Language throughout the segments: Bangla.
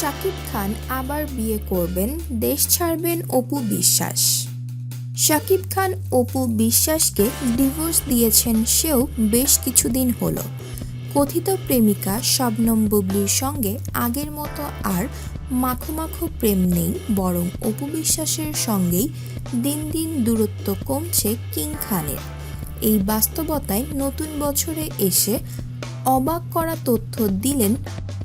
শাকিব খান আবার বিয়ে করবেন, দেশ ছাড়বেন অপু বিশ্বাস। শাকিব খান অপু বিশ্বাসকে ডিভোর্স দিয়েছেন সেও বেশ কিছুদিন হলো। কথিত প্রেমিকা শবনম বুবলির সঙ্গে আগের মতো আর মাখো প্রেম নেই, বরং অপু বিশ্বাসের সঙ্গেই দিন দিন দূরত্ব কমছে কিং খানের। এই বাস্তবতায় নতুন বছরে এসে অবাক করা তথ্য দিলেন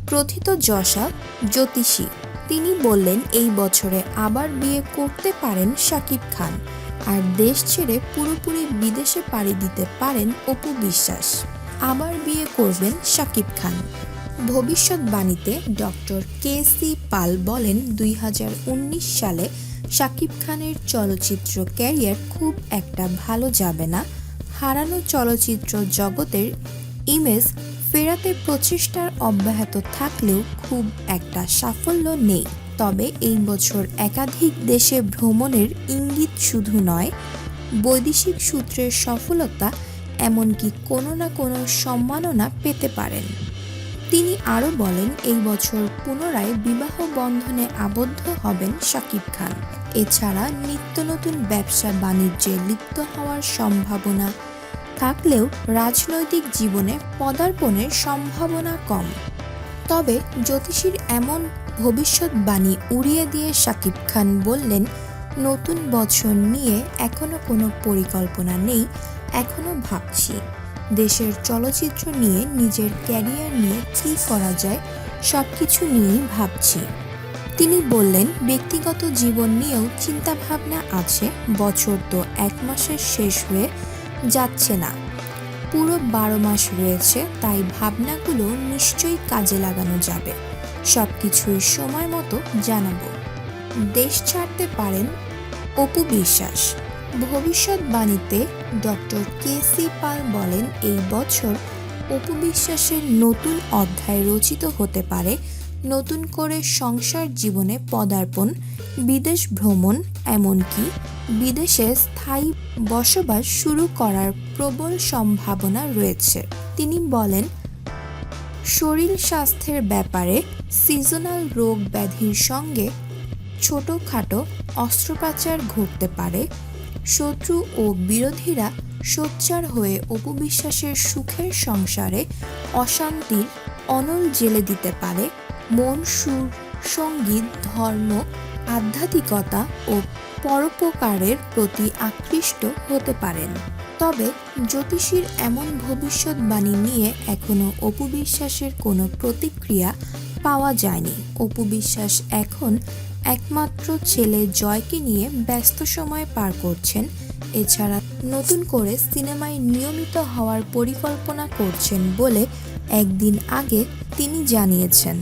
প্রথিত যশা জ্যোতিষী। তিনি বললেন, এই বছরে আবার বিয়ে করতে পারেন শাকিব খান আর দেশ ছেড়ে পুরোপুরি বিদেশে পাড়ি দিতে পারেন অপু বিশ্বাস। আবার বিয়ে করবেন শাকিব খান। ভবিষ্যৎবাণীতে ডক্টর কে সি পাল বলেন, দুই হাজার উনিশ সালে শাকিব খানের চলচ্চিত্র ক্যারিয়ার খুব একটা ভালো যাবে না। হারানো চলচ্চিত্র জগতের ইমেজ ফেরাতে প্রচেষ্টার অব্যাহত থাকলেও খুব একটা সাফল্য নেই। তবে এই বছর একাধিক দেশে ভ্রমণের ইঙ্গিত শুধু নয়, বৈদেশিক সূত্রের সফলতা এমনকি কোনো না কোনো সম্মাননা পেতে পারেন। তিনি আরও বলেন, এই বছর পুনরায় বিবাহ বন্ধনে আবদ্ধ হবেন শাকিব খান। এছাড়া নিত্য নতুন ব্যবসা বাণিজ্যে লিপ্ত হওয়ার সম্ভাবনা থাকলেও রাজনৈতিক জীবনে পদার্পণের সম্ভাবনা কম। তবে জ্যোতিষীর এমন ভবিষ্যৎবাণী উড়িয়ে দিয়ে শাকিব খান বললেন, নতুন বছর নিয়ে এখনও কোনো পরিকল্পনা নেই, এখনও ভাবছি। দেশের চলচ্চিত্র নিয়ে, নিজের ক্যারিয়ার নিয়ে কী করা যায় সব কিছু নিয়েই ভাবছি। তিনি বললেন, ব্যক্তিগত জীবন নিয়েও চিন্তাভাবনা আছে। বছর তো এক মাসের শেষ হয়ে যাচ্ছে না। পুরো বারো মাস রয়েছে, তাই ভাবনাগুলো নিশ্চয়ই কাজে লাগানো যাবে। সব কিছুই সময় মতো জানাব। দেশ ছাড়তে পারেন Apu Biswas. ভবিষ্যৎবাণীতে doctor K C Pal বলেন, এই বছর অপু বিশ্বাসের নতুন অধ্যায় রচিত হতে পারে। নতুন করে সংসার জীবনে পদার্পণ, বিদেশ ভ্রমণ, এমনকি বিদেশে স্থায়ী বসবাস শুরু করার প্রবল সম্ভাবনা রয়েছে। তিনি বলেন, শরীর স্বাস্থ্যের ব্যাপারে সিজনাল রোগ ব্যাধির সঙ্গে ছোটোখাটো অস্ত্রোপচার ঘটতে পারে। শত্রু ও বিরোধীরা সোচ্চার হয়ে অপবিশ্বাসের সুখের সংসারে অশান্তির অনল জেলে দিতে পারে। মন, সুর, সংগীত, ধর্ম আধ্যাত্মিকতা ও পরোপকারের প্রতি আকৃষ্ট হতে পারেন। তবে জ্যোতিষীর এমন ভবিষ্যৎবাণী নিয়ে এখনও অপবিশ্বাসের কোনো প্রতিক্রিয়া পাওয়া যায়নি। অপবিশ্বাস এখন একমাত্র ছেলে জয়কে নিয়ে ব্যস্ত সময় পার করছেন। এছাড়া নতুন করে সিনেমায় নিয়মিত হওয়ার পরিকল্পনা করছেন বলে একদিন আগে তিনি জানিয়েছেন।